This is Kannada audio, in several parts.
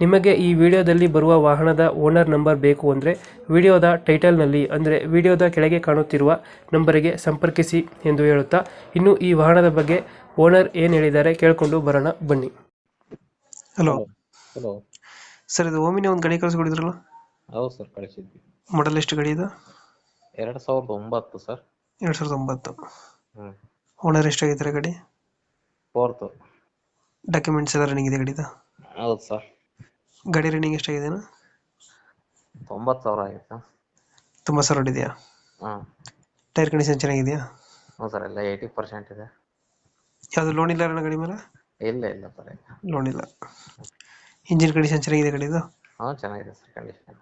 ನಿಮಗೆ ಈ ವಿಡಿಯೋದಲ್ಲಿ ಬರುವ ವಾಹನದ ಓನರ್ ನಂಬರ್ ಬೇಕು ಅಂದರೆ ವಿಡಿಯೋದ ಟೈಟಲ್ನಲ್ಲಿ ಅಂದರೆ ವಿಡಿಯೋದ ಕೆಳಗೆ ಕಾಣುತ್ತಿರುವ ನಂಬರಿಗೆ ಸಂಪರ್ಕಿಸಿ ಎಂದು ಹೇಳುತ್ತಾ ಇನ್ನು ಈ ವಾಹನದ ಬಗ್ಗೆ ಓನರ್ ಏನು ಹೇಳಿದ್ದಾರೆ ಕೇಳಿಕೊಂಡು ಬರೋಣ ಬನ್ನಿ. ಹಲೋ. ಹಲೋ. ಸರ್ ಇದು ಓಮಿನಿ ಒಂದು ಗಾಡಿ ಕಳಿಸ್ಕೊಡಿದ್ರಲ್ಲ? ಹೌದು ಸರ್ ಕಳಿಸಿದ್ವಿ. ಮಾಡಲ್ ಎಷ್ಟು ಗಾಡಿ ಇದು? ಎರಡು ಸಾವಿರದ ಒಂಬತ್ತು ಸರ್. ಎರಡು ಸಾವಿರದ ಒಂಬತ್ತು. ಹ್ಞೂ ಓನರ್ ಎಷ್ಟಾಗಿದ್ದಾರೆ ಗಾಡಿ? ಫೋರ್ತು ಡಾಕ್ಯುಮೆಂಟ್ಸ್ ಎಲ್ಲ ರನ್ನಿಂಗ್ ಇದೆ ಗಾಡಿದು? ಹೌದು ಸರ್. ಗಾಡಿ ರನ್ನಿಂಗ್ ಎಷ್ಟಾಗಿದೆ ತೊಂಬತ್ತು ಸಾವಿರ ಆಗಿತ್ತು. ತುಂಬ ಸರ್ ಹೊಡಿದೆಯಾ? ಹಾಂ. ಟೈರ್ ಕಂಡೀಷನ್ ಚೆನ್ನಾಗಿದೆಯಾ? ಹ್ಞೂ ಸರ್ ಎಲ್ಲ ಏಯ್ಟಿ ಪರ್ಸೆಂಟ್ ಇದೆ. ಯಾವುದು ಲೋನ್ ಇಲ್ಲ ಅಣ್ಣ ಗಾಡಿ ಮೇಲೆ? ಇಲ್ಲ ಇಲ್ಲ ಸರ್ ಇಲ್ಲ. ಲೋನ್ ಇಲ್ಲ. ಇಂಜಿನ್ ಕಂಡೀಷನ್ ಚೆನ್ನಾಗಿದೆ ಗಾಡಿದು ಹಾಂ ಚೆನ್ನಾಗಿದೆ ಸರ್ ಕಂಡೀಷನ್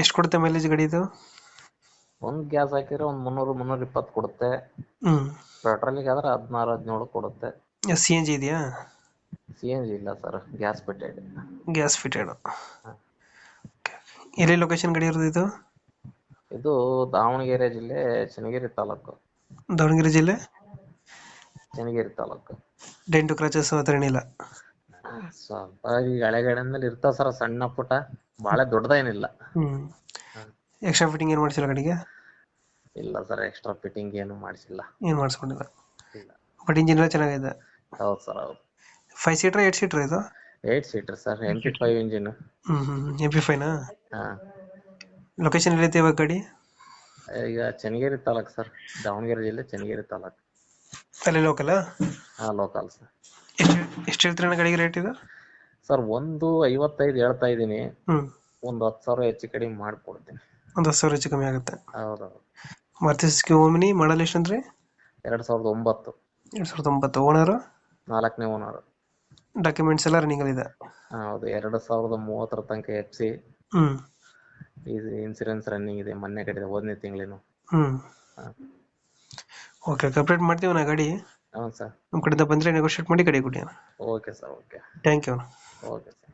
ಎಷ್ಟು ಕೊಡುತ್ತೆ ಮೈಲೇಜ್ ಗಡಿದು ಒಂದು ಗ್ಯಾಸ್ ಹಾಕಿದ್ರೆ ಒಂದು ಮುನ್ನೂರು ಮುನ್ನೂರ ಇಪ್ಪತ್ತು ಕೊಡುತ್ತೆ. ಹ್ಞೂ ಪೆಟ್ರೋಲಿಗೆ ಆದ್ರೆ ಹದಿನಾರು ಹದಿನೇಳು ಕೊಡುತ್ತೆ. ಸಿ ಎನ್ ಜಿ ಇದೆಯಾ? ಸಿ ಎನ್ ಜಿ ಇಲ್ಲ sir gas fitted gas fitted ಎಲ್ಲಿ ಲೊಕೇಶನ್ ಗಡಿ ಇರೋದು ಇದು? ಇದು ದಾವಣಗೆರೆ ಜಿಲ್ಲೆ ಚನ್ನಗಿರಿ ತಾಲೂಕು. ದಾವಣಗೆರೆ ಜಿಲ್ಲೆ? ಚನ್ನಗಿರಿ ತಾಲೂಕು. ಡೆಂಟು ಕ್ರಾಚಸ್ ಹತ್ರ ಏನಿಲ್ಲ. ಸ್ವಲ್ಪ ಈ ಹಳೆಗಡೆ ಮೇಲೆ ಇರ್ತಾವ ಸರ್ ಸಣ್ಣ ಪುಟ್ಟ. ಭಾಳ ದೊಡ್ಡದೇನಿಲ್ಲ. ಹ್ಞೂ ಎಕ್ಸ್ಟ್ರಾ ಫಿಟ್ಟಿಂಗ್ ಏನು ಮಾಡಿಸಿಲ್ಲ ಗಾಡಿಗೆ? ಇಲ್ಲ ಸರ್ ಎಕ್ಸ್ಟ್ರಾ ಫಿಟ್ಟಿಂಗ್ ಏನು ಮಾಡಿಸಿಲ್ಲ. ಏನು ಮಾಡಿಸ್ಕೊಂಡಿಲ್ಲ. ಬಟ್ ಇಂಜಿನ್ ಎಲ್ಲ ಚೆನ್ನಾಗಿದೆ. ಹೌದು ಸರ್ ಹೌದು. ಫೈವ್ ಸೀಟರ್ ಏಟ್ ಸೀಟರ್ ಇದು? Eight seater sir M P five engine ಹ್ಞೂ ಹ್ಞೂ ಎಂ ಪಿ ಫೈನಾ ಹಾಂ. ಲೊಕೇಶನ್ ಎಲ್ಲೈತೆ ಇವಾಗ ಗಾಡಿ? ಈಗ ಚನ್ನಗಿರಿ ತಾಲೂಕು ಸರ್ ದಾವಣಗೆರೆ ಜಿಲ್ಲೆ ಚನ್ನಗಿರಿ ತಾಲೂಕು. ಅಲ್ಲಿ ಲೋಕಲ್ ಹಾಂ ಲೋಕಲ್ ಸರ್ ಎಷ್ಟು ಎಷ್ಟು ಹೇಳ್ತೀರಣ್ಣ ಗಾಡಿಗೆ ರೇಟ್ ಇದು? ಸರ್ ಒಂದು ಐವತ್ತೈದು ಹೇಳ್ತಾ ಇದ್ದೀನಿ. ಹ್ಞೂ ಒಂದು ಹತ್ತು ಸಾವಿರ ಹೆಚ್ಚು ಕಡಿಮೆ ಮಾಡಿಕೊಡ್ತೀನಿ. ಒಂದು ಹತ್ತು ಸಾವಿರ ಹೆಚ್ಚು ಕಮ್ಮಿ ಆಗುತ್ತೆ. ಹೌದು ಮಾರುತಿ ಸುಜುಕಿ ಓಮಿನಿ ಮಾಡಲ್ ಅಂದ್ರೆ? ಎರಡು ಸಾವಿರದ ಒಂಬತ್ತು. ಎರಡು ಸಾವಿರದ ಒಂಬತ್ತು. ಓನರು ನಾಲ್ಕನೇ ಓನರ್ ಡಾಕ್ಯುಮೆಂಟ್ಸ್ ಎಲ್ಲ ರನ್ನಿಂಗ್ ಇದೆ. ಹೌದು. ಎರಡು ಸಾವಿರದ ಮೂವತ್ತರ ತನಕ ಎಫ್ ಸಿ ಹ್ಞೂ ಇದು ಇನ್ಸೂರೆನ್ಸ್ ರನ್ನಿಂಗ್ ಇದೆ. ಮೊನ್ನೆ ಕಟ್ಟಿದೆ ಹೋದನೇ ತಿಂಗಳೇನು. ಹ್ಞೂ ಹಾಂ. ಓಕೆ ಕಂಪ್ಲೀಟ್ ಮಾಡ್ತೀವಿ ನಾ ಗಾಡಿ. ಹೌದು ಸರ್ ನಮ್ಮ ಕಡೆಯಿಂದ ಬಂದರೆ ನೆಗೋಷಿಯೇಟ್ ಮಾಡಿ ಗಾಡಿ ಕೊಡಿ. Okay sir okay thank you okay sir